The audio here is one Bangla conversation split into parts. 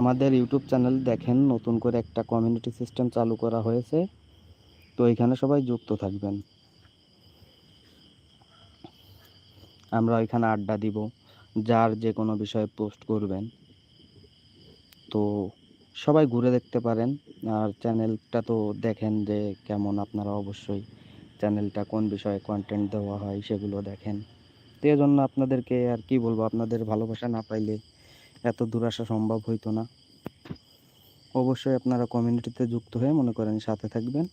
আমাদের ইউটিউব চ্যানেল দেখেন, নতুন করে একটা কমিউনিটি সিস্টেম চালু করা হয়েছে। তো এখানে সবাই যুক্ত থাকবেন। আমরা এখানে আড্ডা দিব, যার যে কোনো বিষয়ে পোস্ট করবেন। তো সবাই ঘুরে দেখতে পারেন, আর চ্যানেলটা তো দেখেন যে কেমন আপনারা অবশ্যই চ্যানেলটা কোন বিষয়ে কন্টেন্ট দেওয়া হয় সেগুলো দেখেন। তো জন্য আপনাদেরকে আর কি বলব, আপনাদের ভালোবাসা না পাইলে এত দূর আসা সম্ভব হইতো না। অবশ্যই আপনারা কমিউনিটিতে যুক্ত হয়ে মনে করেন সাথে থাকবেন।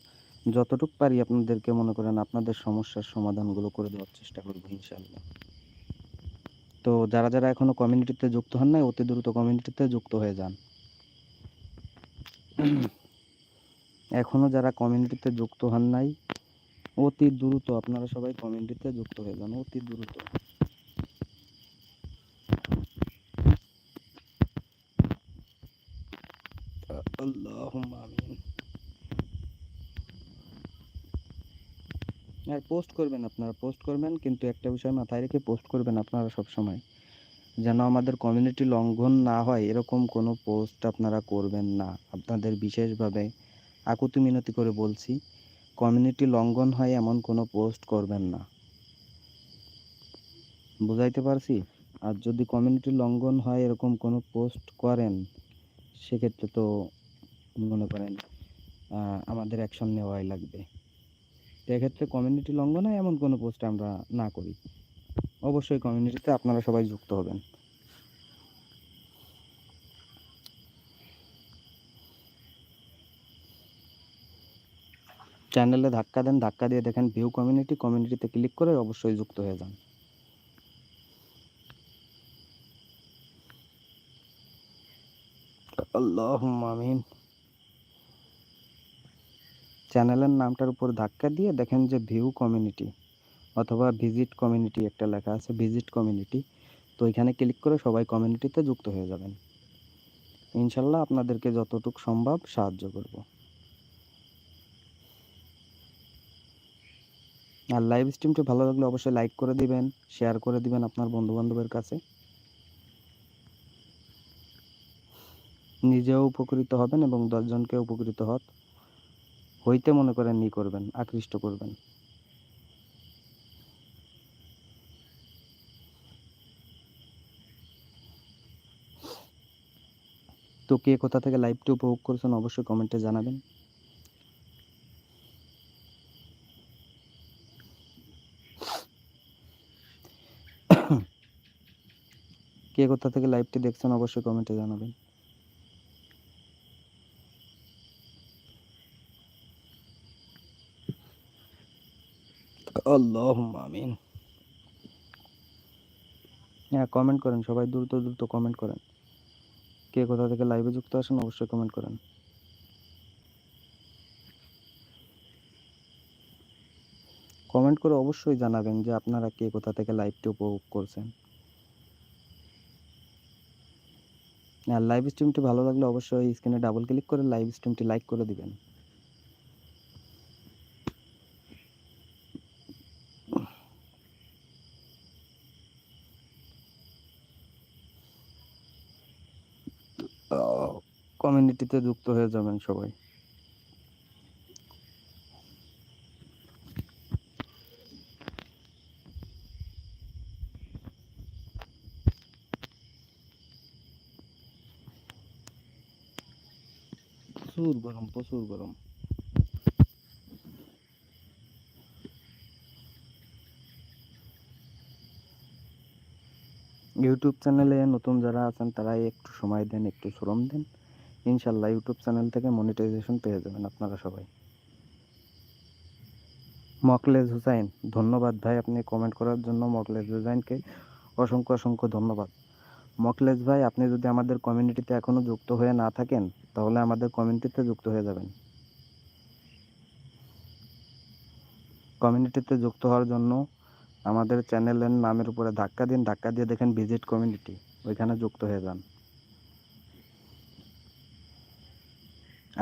যতটুকু পারি আপনাদেরকে মনে করেন আপনাদের সমস্যার সমাধানগুলো করে দেওয়ার চেষ্টা করব ইনশাল্লাহ তো যারা যারা এখনও কমিউনিটিতে যুক্ত হন নাই, অতি দ্রুত কমিউনিটিতে যুক্ত হয়ে যান। এখনও যারা কমিউনিটিতে যুক্ত হন নাই, অতি দ্রুত আপনারা সবাই কমিউনিটিতে যুক্ত হয়ে যান, অতি দ্রুত। আল্লাহুম্মা আমিন। আর পোস্ট করবেন আপনারা পোস্ট করবেন, কিন্তু একটা বিষয় মাথায় রেখে পোস্ট করবেন আপনারা সব সময় যেন আমাদের কমিউনিটি লঙ্ঘন না হয়, এরকম কোনো পোস্ট আপনারা করবেন না। আপনাদের বিশেষভাবে আকুতি মিনতি করে বলছি কমিউনিটি লঙ্ঘন হয় এমন কোনো পোস্ট করবেন না। বুঝাইতে পারছি? আর যদি কমিউনিটি লঙ্ঘন হয়, এরকম কোনো পোস্ট করেন, সেক্ষেত্রে তো মনে করেন আমাদের অ্যাকশন নেওয়াই লাগবে। তো এক্ষেত্রে কমিউনিটি লঙ্ঘন হয় এমন কোনো পোস্ট আমরা না করি। অবশ্যই কমিউনিটিতে আপনারা সবাই যুক্ত হবেন। চ্যানেলে ধাক্কা দেন, ধাক্কা দিয়ে দেখেন ভিউ কমিউনিটি কমিউনিটিতে ক্লিক করে অবশ্যই যুক্ত হয়ে যান। আল্লাহুম্মা আমিন। চ্যানেলের নামটার উপর ধাক্কা দিয়ে দেখেন যে ভিউ কমিউনিটি অথবা ভিজিট কমিউনিটি একটা লেখা আছে, ভিজিট কমিউনিটি। তো এখানে ক্লিক করে সবাই কমিউনিটিতে যুক্ত হয়ে যাবেন। ইনশাল্লাহ আপনাদেরকে যতটুকু সম্ভব সাহায্য করব। আর লাইভ স্ট্রিমটি ভালো লাগলে অবশ্যই লাইক করে দিবেন শেয়ার করে দিবেন আপনার বন্ধু বান্ধবের কাছে। নিজেও উপকৃত হবেন এবং দশজনকে উপকৃত হত হইতে মনে করেন ই করবেন, আকৃষ্ট করবেন। তো কে কোথা থেকে লাইভটি উপভোগ করছেন অবশ্যই কমেন্টে জানাবেন। কে কোথা থেকে লাইভটি দেখছেন অবশ্যই কমেন্টে জানাবেন। আমিন। হ্যাঁ কমেন্ট করেন, সবাই দ্রুত দ্রুত কমেন্ট করেন। কে কোথা থেকে লাইভে যুক্ত আছেন, অবশ্যই কমেন্ট করেন। কমেন্ট করে অবশ্যই জানাবেন যে আপনারা কে কোথা থেকে লাইভটি উপভোগ করছেন। আর লাইভ স্ট্রিমটি ভালো লাগলে অবশ্যই স্ক্রিনে ডাবল ক্লিক করে লাইভ স্ট্রিমটি লাইক করে দিবেন। কমিউনিটিতে যুক্ত হয়ে যাবেন সবাই। প্রচুর গরম প্রচুর গরম। ইউটিউব চ্যানেলে নতুন যারা আছেন তারা একটু সময় দেন, একটু শ্রম দেন। ইনশাল্লাহ ইউটিউব চ্যানেল থেকে মনিটাইজেশন পেয়ে যাবেন আপনারা সবাই। মকলেজ হুসাইন, ধন্যবাদ ভাই আপনি কমেন্ট করার জন্য মকলেজ হুসাইনকে। অসংখ্য অসংখ্য ধন্যবাদ। মকলেজ ভাই, আপনি যদি আমাদের কমিউনিটিতে এখনও যুক্ত হয়ে না থাকেন, তাহলে আমাদের কমিউনিটিতে যুক্ত হয়ে যাবেন। কমিউনিটিতে যুক্ত হওয়ার জন্য আমাদের চ্যানেলের নামের উপরে ধাক্কা দিন, ধাক্কা দিয়ে দেখেন ভিজিট কমিউনিটি ওইখানে যুক্ত হয়ে যান।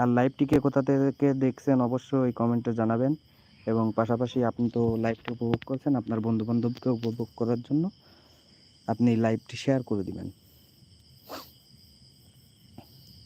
আর লাইভটিকে কোথা থেকে দেখছেন অবশ্যই ওই কমেন্টে জানাবেন। এবং পাশাপাশি আপনি তো লাইভটি উপভোগ করছেন আপনার বন্ধু বান্ধবকে উপভোগ করার জন্য, আপনি লাইভটি শেয়ার করে দিবেন।